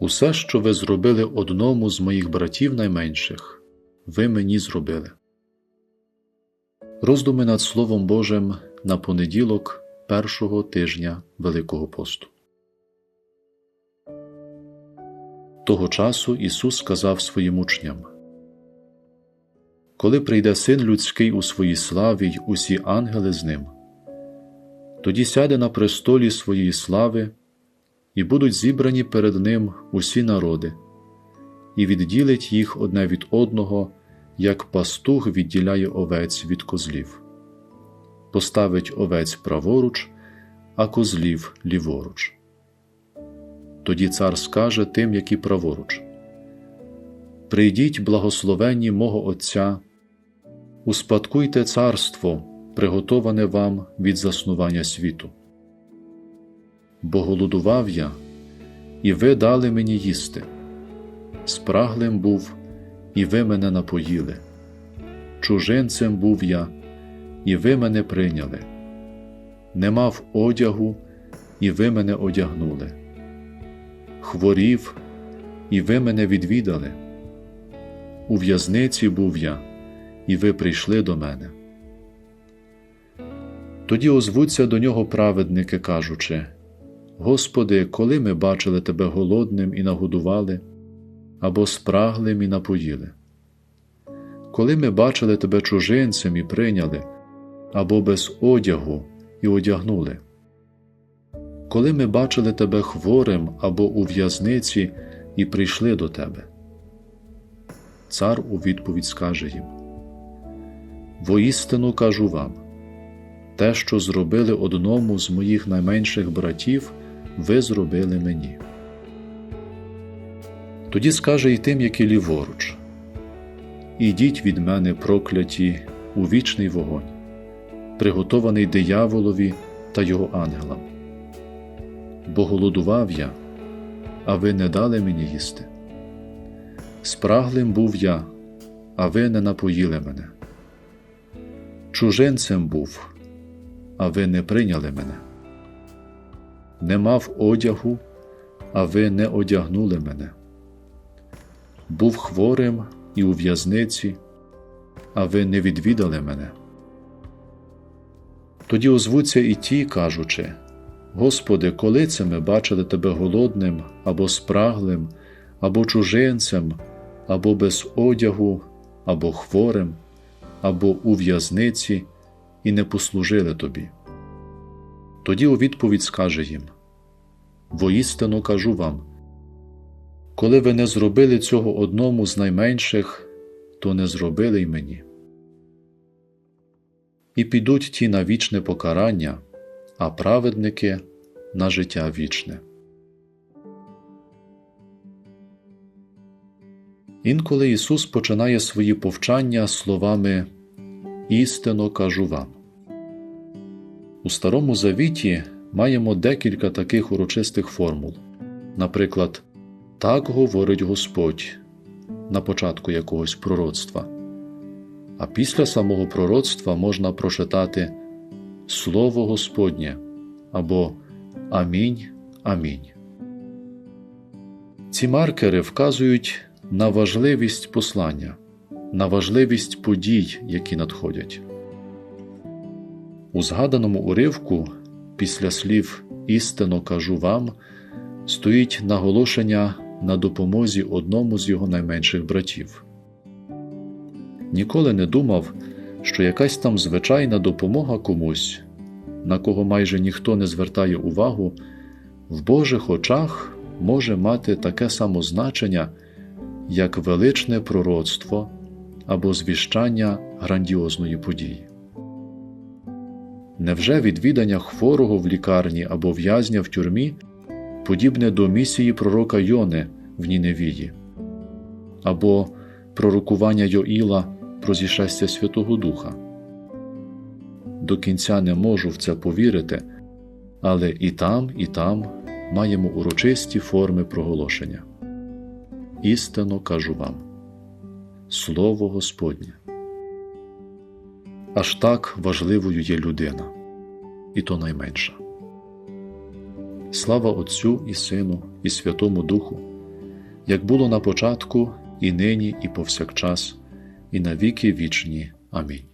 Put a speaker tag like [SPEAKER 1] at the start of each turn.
[SPEAKER 1] Усе, що ви зробили одному з моїх братів найменших, ви мені зробили. Роздуми над Словом Божим на понеділок першого тижня Великого посту. Того часу Ісус сказав своїм учням Коли прийде син людський у своїй славі й усі ангели з ним, тоді сяде на престолі своєї слави, і будуть зібрані перед Ним усі народи, і відділить їх одне від одного, як пастух відділяє овець від козлів, поставить овець праворуч, а козлів ліворуч. Тоді цар скаже тим, які праворуч: Прийдіть, благословенні мого Отця, успадкуйте царство, приготоване вам від заснування світу. Бо голодував я, і ви дали мені їсти, спраглим був, і ви мене напоїли, чужинцем був я, і ви мене прийняли, не мав одягу, і ви мене одягнули хворів, і ви мене відвідали. У в'язниці був я, і ви прийшли до мене. Тоді озвуться до нього праведники, кажучи: Господи, коли ми бачили Тебе голодним і нагодували, або спраглим і напоїли, коли ми бачили Тебе чужинцем і прийняли, або без одягу і одягнули коли ми бачили тебе хворим або у в'язниці і прийшли до тебе. Цар у відповідь скаже їм: Воістину кажу вам, те, що зробили одному з моїх найменших братів, ви зробили мені. Тоді скаже й тим, які ліворуч: Ідіть від мене, прокляті, у вічний вогонь, приготований дияволові та його ангелам бо голодував я, а ви не дали мені їсти. Спраглим був я, а ви не напоїли мене. Чужинцем був, а ви не прийняли мене. Не мав одягу, а ви не одягнули мене. Був хворим і у в'язниці, а ви не відвідали мене. Тоді озвуться і ті, кажучи Господи, коли це ми бачили Тебе голодним або спраглим, або чужинцем, або без одягу, або хворим, або у в'язниці, і не послужили Тобі. Тоді у відповідь скаже їм Воістину кажу вам, коли ви не зробили цього одному з найменших, то не зробили й мені. І підуть ті на вічне покарання а праведники на життя вічне. Інколи Ісус починає свої повчання словами Істинно кажу вам. У Старому Завіті маємо декілька таких урочистих формул. Наприклад, так говорить Господь на початку якогось пророцтва. А після самого пророцтва можна прочитати Слово Господнє або Амінь. Амінь. Ці маркери вказують на важливість послання, на важливість подій, які надходять. У згаданому уривку після слів істинно кажу вам стоїть наголошення на допомозі одному з його найменших братів. Ніколи не думав, що якась там звичайна допомога комусь, на кого майже ніхто не звертає увагу, в Божих очах може мати таке само значення, як величне пророцтво або звіщання грандіозної події. Невже відвідання хворого в лікарні або в'язня в тюрмі подібне до місії пророка Йони в Ніневії, або пророкування Йоїла про зішестя Святого Духа. До кінця не можу в це повірити, але і там, і там маємо урочисті форми проголошення. Істинно кажу вам Слово Господнє. Аж так важливою є людина, і то найменша. Слава Отцю і Сину, і Святому Духу, як було на початку, і нині, і повсякчас, і на віки вічні. Амінь.